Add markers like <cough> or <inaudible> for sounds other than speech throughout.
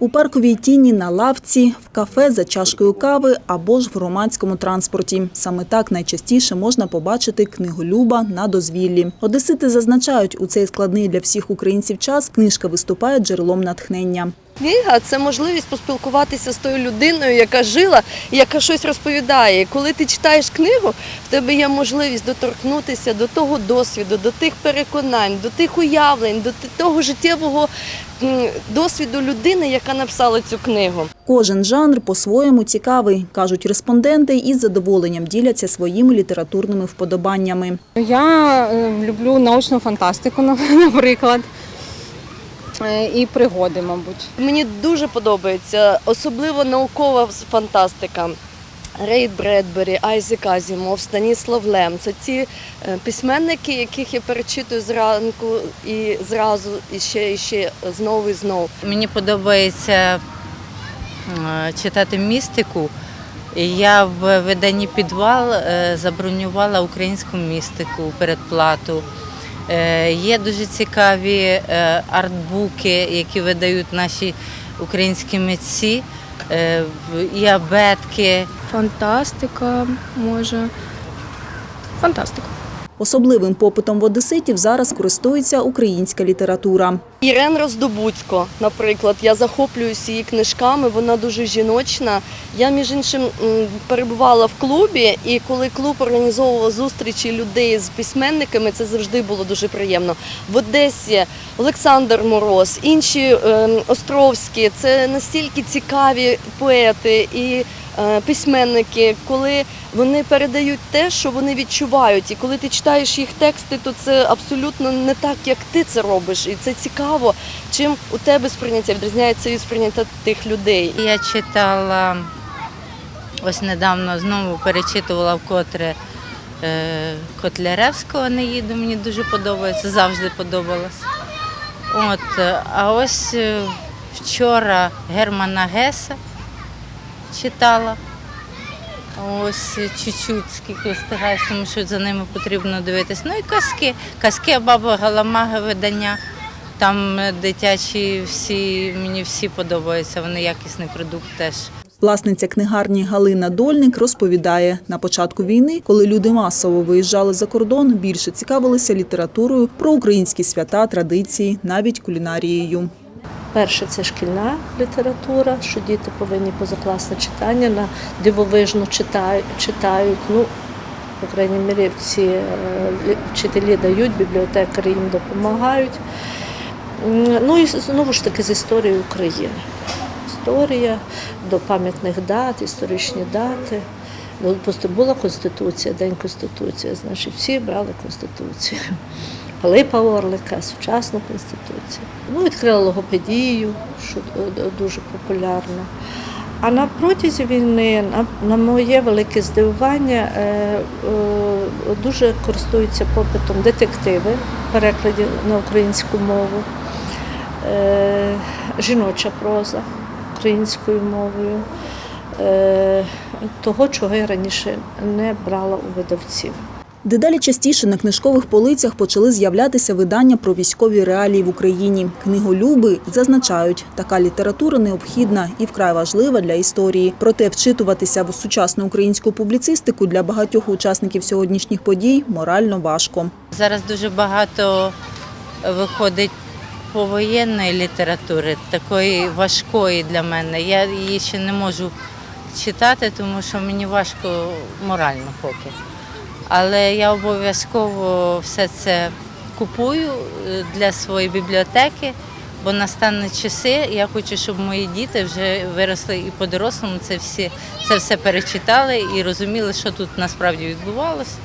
У парковій тіні на лавці, в кафе за чашкою кави або ж в громадському транспорті. Саме так найчастіше можна побачити книголюба на дозвіллі. Одесити зазначають, у цей складний для всіх українців час книжка виступає джерелом натхнення. Книга це можливість поспілкуватися з тою людиною, яка жила і яка щось розповідає. І коли ти читаєш книгу, в тебе є можливість доторкнутися до того досвіду, до тих переконань, до тих уявлень, до того життєвого досвіду людини, яка написала цю книгу. Кожен жанр по-своєму цікавий, кажуть респонденти, і з задоволенням діляться своїми літературними вподобаннями. Я е, люблю научну фантастику, <laughs> наприклад, і пригоди, мабуть. Мені дуже подобається, особливо наукова фантастика. Рейд Бредбері, Айзек Азімов, Станіслав Лем. Це ті е, письменники, яких я перечитую зранку і зразу, і ще, і ще знову і знову. Мені подобається е, читати містику. Я в виданні підвал е, забронювала українську містику передплату. Е, Є дуже цікаві е, артбуки, які видають наші українські митці, е, і абетки. Фантастика, може. Фантастика. Особливим попитом в одеситів зараз користується українська література. Ірен Роздобуцько, наприклад, я захоплююся її книжками, вона дуже жіночна. Я, між іншим, перебувала в клубі, і коли клуб організовував зустрічі людей з письменниками, це завжди було дуже приємно. В Одесі Олександр Мороз, інші е, Островські це настільки цікаві поети і письменники, коли вони передають те, що вони відчувають. І коли ти читаєш їх тексти, то це абсолютно не так, як ти це робиш. І це цікаво, чим у тебе сприйняття відрізняється від сприйняття тих людей. Я читала ось недавно знову перечитувала вкотре е, Котляревського не їду, мені дуже подобається, завжди подобалось. От, е, а ось е, вчора Германа Геса читала. Ось чуть-чуть скільки встигаєш, тому що за ними потрібно дивитись. Ну і казки. Казки баба Галамага видання. Там е, дитячі всі, мені всі подобаються, вони якісний продукт теж. Власниця книгарні Галина Дольник розповідає, на початку війни, коли люди масово виїжджали за кордон, більше цікавилися літературою про українські свята, традиції, навіть кулінарією. Перше це шкільна література, що діти повинні позакласне читання на дивовижно читають. Ну, по крайній мірі, ці е, вчителі дають, бібліотекарі їм допомагають. Ну і знову ж таки з історії України. Історія до пам'ятних дат, історичні дати. Просто була Конституція, День Конституції, значить всі брали Конституцію. Пилипа Орлика, сучасну конституцію. Ну, відкрила логопедію, що д- дуже популярно. А на протязі війни, на, на моє велике здивування, е, е, дуже користуються попитом детективи, перекладі на українську мову, е, жіноча проза українською мовою, е, того, чого я раніше не брала у видавців. Дедалі частіше на книжкових полицях почали з'являтися видання про військові реалії в Україні. Книголюби зазначають, така література необхідна і вкрай важлива для історії. Проте вчитуватися в сучасну українську публіцистику для багатьох учасників сьогоднішніх подій морально важко. Зараз дуже багато виходить повоєнної літератури, такої важкої для мене. Я її ще не можу читати, тому що мені важко морально поки. Але я обов'язково все це купую е, для своєї бібліотеки, бо настануть часи. Я хочу, щоб мої діти вже виросли і по-дорослому це всі це все перечитали і розуміли, що тут насправді відбувалося,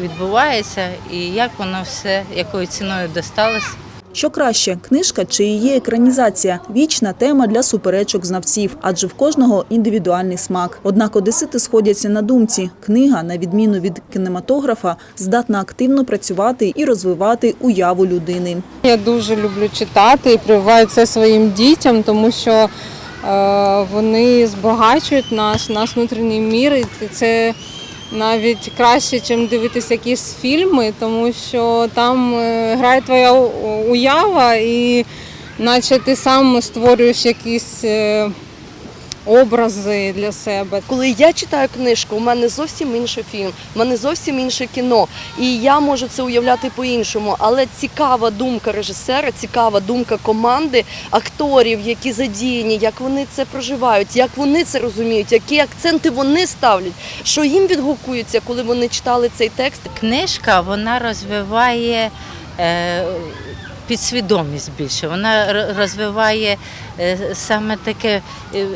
відбувається, і як воно все, якою ціною досталось. Що краще, книжка чи її екранізація вічна тема для суперечок знавців, адже в кожного індивідуальний смак. Однак одесити сходяться на думці. Книга, на відміну від кінематографа, здатна активно працювати і розвивати уяву людини. Я дуже люблю читати і прививаю це своїм дітям, тому що е, вони збагачують нас, наш внутрішній мір. І це навіть краще, ніж дивитися якісь фільми, тому що там е, грає твоя уява і наче ти сам створюєш якісь е, образи для себе. Коли я читаю книжку, у мене зовсім інший фільм, у мене зовсім інше кіно. І я можу це уявляти по-іншому. Але цікава думка режисера, цікава думка команди, акторів, які задіяні, як вони це проживають, як вони це розуміють, які акценти вони ставлять, що їм відгукується, коли вони читали цей текст. Книжка вона розвиває е, підсвідомість більше. Вона розвиває е, саме таке е,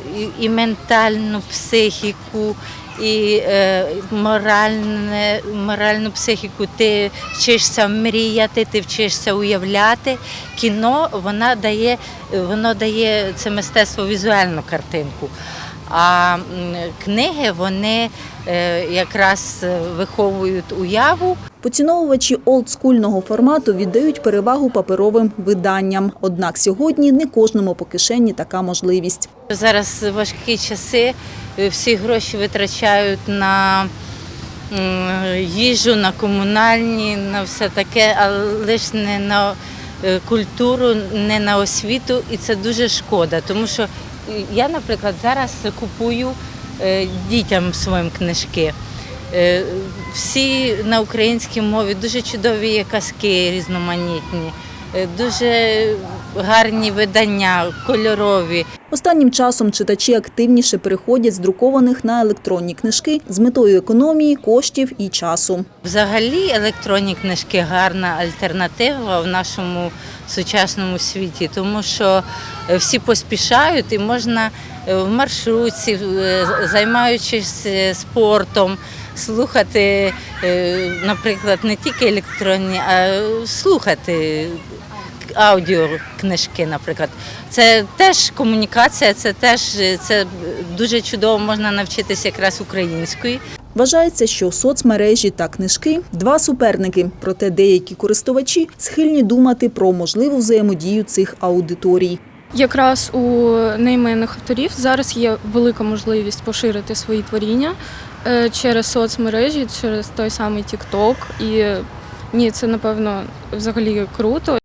і, ментальну психіку, і е, моральне, моральну психіку. Ти вчишся мріяти, ти вчишся уявляти. Кіно вона дає, воно дає це мистецтво візуальну картинку. А книги вони е, якраз е, виховують уяву. Поціновувачі олдскульного формату віддають перевагу паперовим виданням. Однак сьогодні не кожному по кишені така можливість. Зараз важкі часи, е, всі гроші витрачають на їжу, на комунальні, на все таке, але ж не на культуру, не на освіту, і це дуже шкода. Тому що я, наприклад, зараз купую е, дітям своїм книжки. Е, Всі на українській мові дуже чудові казки різноманітні, е, дуже гарні видання, кольорові. Останнім часом читачі активніше переходять з друкованих на електронні книжки з метою економії коштів і часу. Взагалі електронні книжки гарна альтернатива в нашому сучасному світі, тому що е, всі поспішають і можна е, в маршрутці, е, займаючись спортом, слухати, наприклад, не тільки електронні, а слухати аудіокнижки, наприклад. Це теж комунікація, це теж це дуже чудово можна навчитися якраз української. Вважається, що соцмережі та книжки два суперники. Проте деякі користувачі схильні думати про можливу взаємодію цих аудиторій. Якраз у нейменних авторів зараз є велика можливість поширити свої творіння е, через соцмережі, через той самий TikTok. І ні, це напевно взагалі круто.